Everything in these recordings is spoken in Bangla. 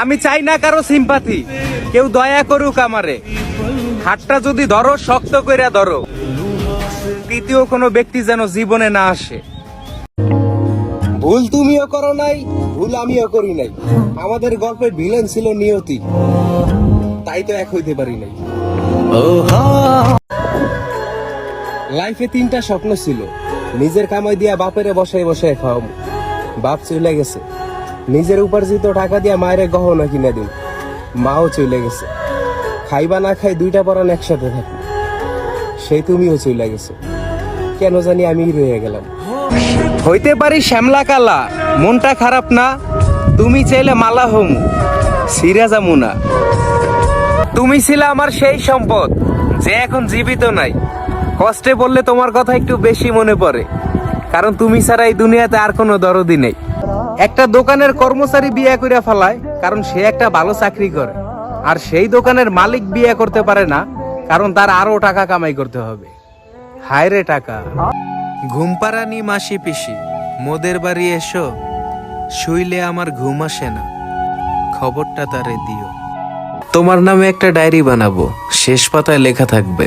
আমি চাই না কারও সিম্পাথি কেউ দয়া করুক আমারে। হাতটা যদি ধরো, শক্ত কইরা ধরো। তৃতীয় কোনো ব্যক্তি যেন জীবনে না আসে। ভুল তুমিও করো নাই, ভুল আমিও করি নাই। আমাদের গল্পের ভিলেন ছিল নিয়তি। তাই তো এক হইতে পারি নাই। লাইফে তিনটা স্বপ্ন ছিল। নিজের কামাই দিয়া বাপেরে বসায় বসায় খাওয়াবো। বাপ চলে গেছে। নিজের উপার্জিত টাকা দিয়ে মায়ের গহনা কিনে দিন মাও চলে গেছে। খাইবা না খাই দুইটা পরান একসাথে থাকি সেই তুমিও চলে গেছো। কেন জানি আমি রয়ে গেলাম। হইতে পারি শ্যামলা কালা, মনটা খারাপ না, তুমি চাইলে মালা হোম, সিরা যামু না। তুমি ছিলে আমার সেই সম্পদ, যে এখন জীবিত নাই। কষ্টে বললে তোমার কথা একটু বেশি মনে পড়ে, কারণ তুমি ছাড়া এই দুনিয়াতে আর কোনো দরদি নেই। একটা দোকানের কর্মচারী বিয়ে করে ফেলায় কারণ সে একটা ভালো চাকরি করে। আর সেই দোকানের মালিক বিয়ে করতে পারে না কারণ তার আরও টাকা কামাই করতে হবে। হায় রে টাকা। ঘুমপাড়ানি মাসি পিসি মোদের বাড়ি এসো শুইলে আমার ঘুম আসে না। খবরটা তারে দিও। তোমার নামে একটা ডায়েরি বানাবো শেষ পাতায় লেখা থাকবে।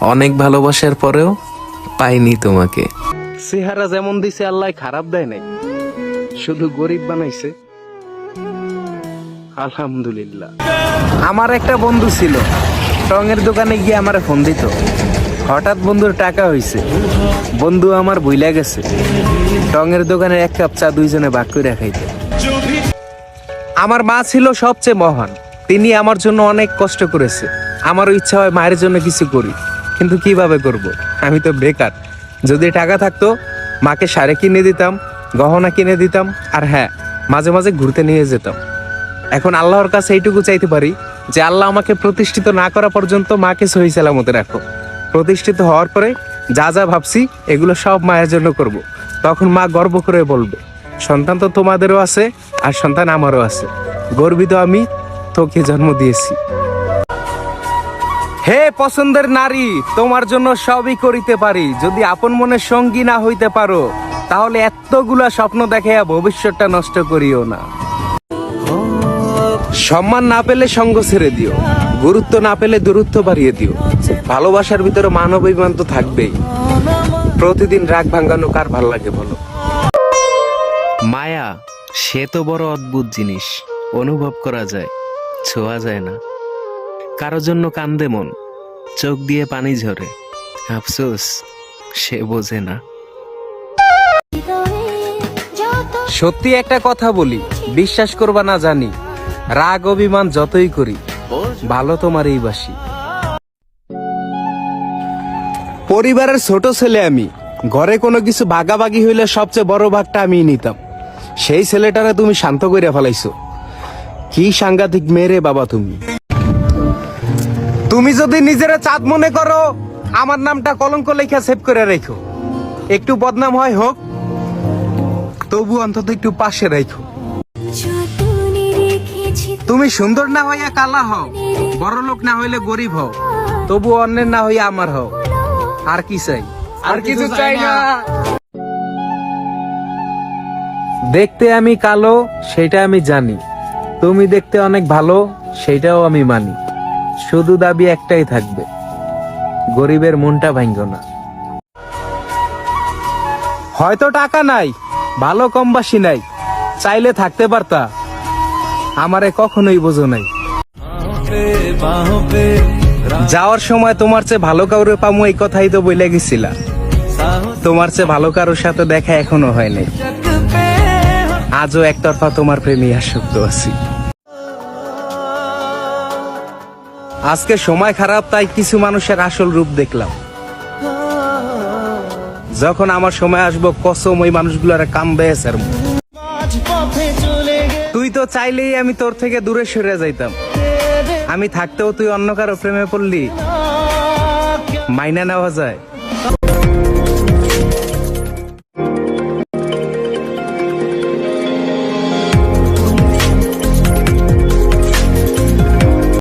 অনেক ভালোবাসার পরেও পাইনি তোমাকে। চেহারা যেমন দিছে আল্লাহ খারাপ দেয় নাই। শুধু গরিব বানাইছে। আলহামদুলিল্লাহ। আমার একটা বন্ধু ছিল। টঙের দোকানে গিয়ে আমার ফোন দিত। হঠাৎ বন্ধুর টাকা হইছে। বন্ধু আমার বইলা গেছে। টঙের দোকানে এক কাপ চা দুইজনে ভাগ করে খাইতে। আমার মা ছিল সবচেয়ে মহান। তিনি আমার জন্য অনেক কষ্ট করেছে। আমারও ইচ্ছা হয় মায়ের জন্য কিছু করি। কিন্তু কীভাবে করব? আমি তো বেকার। যদি টাকা থাকতো, মাকে শাড়ি কিনে দিতাম। গহনা কিনে দিতাম, আর হ্যাঁ মাঝে মাঝে ঘুরতে নিয়ে যেতাম। এখন আল্লাহর কাছে এইটুকু চাইতে পারি যে আল্লাহ আমাকে প্রতিষ্ঠিত না করা পর্যন্ত মাকে সহি সালামতে রাখো। প্রতিষ্ঠিত হওয়ার পরে যা যা ভাবছি, এগুলো সব মায়ের জন্য করব। তখন মা গর্ব করে বলবে, সন্তান তো তোমাদেরও আছে, আর সন্তান আমারও আছে। গর্বিত আমি তোকে জন্ম দিয়েছি। হে পছন্দের নারী, তোমার জন্য সবই করিতে পারি। যদি আপন মনের সঙ্গী না হইতে পারো তাহলে এতগুলা স্বপ্ন দেখে ভবিষ্যৎটা নষ্ট করিও না। সম্মান না পেলে সঙ্গ ছেড়ে দিও। গুরুত্ব না পেলে দূরত্ব বাড়িয়ে দিও। ভালোবাসার ভিতরে মানবিমান তো থাকবেই। প্রতিদিন রাগ ভাঙানো কার ভালো লাগে বলো? মায়া, সে তো বড় অদ্ভুত জিনিস। অনুভব করা যায়, ছোঁয়া যায় না। কারও জন্য কান্দে মন, চোখ দিয়ে পানি ঝরে। আফসোস, সে বোঝে না। সত্যি একটা কথা বলি, বিশ্বাস করবা না জানি, রাগ অভিমান যতই করি, ভালো তোমার এই বাসি। পরিবারের ছোট ছেলে আমি, ঘরে কোনো কিছু ভাগাভাগি হইলে সবচেয়ে বড় ভাগটা আমি নিতাম। সেই ছেলেটারে তুমি শান্ত করে ফেলাইছো। কি সাংঘাতিক মেরে বাবা তুমি। তুমি যদি নিজের চাঁদ মনে করো, আমার নামটা কলঙ্ক লেখা সেভ করে রেখো। একটু বদনাম হয় হোক তবু অন্তত একটু পাশে রেখো তুমি সুন্দর না হইয়া কালা হও বড় লোক না হইলে গরিব হও তবু অন্যের না হইয়া আমার হও। আর কি চাই? আর কিছু চাই না। দেখতে আমি কালো সেটা আমি জানি। তুমি দেখতে অনেক ভালো সেটাও আমি মানি। শুধু দাবি একটাই থাকবে গরিবের মনটা ভাঙ্গ না। হয়তো টাকা নাই ভালো কমবাসী নাই। চাইলে থাকতে পারতা। আমারে কখনোই বোঝো নাই। যাওয়ার সময় তোমার চেয়ে ভালো কাউরে পামু এই কথাই তো বইলে গেছিলা। তোমার চেয়ে ভালো কারোর সাথে দেখা এখনও হয় নাই। আজও একতরফা তোমার প্রেমী আসক্ত আছি। আজকে সময় খারাপ, তাই কিছু মানুষের আসল রূপ দেখলাম। যখন আমার সময় আসব, কসম ওই মানুষগুলোর কাম বেয়েছে তুই তো চাইলেই আমি তোর থেকে দূরে সরে যাইতাম। আমি থাকতেও তুই অন্য কারও প্রেমে পড়লি। মাইনা নেওয়া যায়।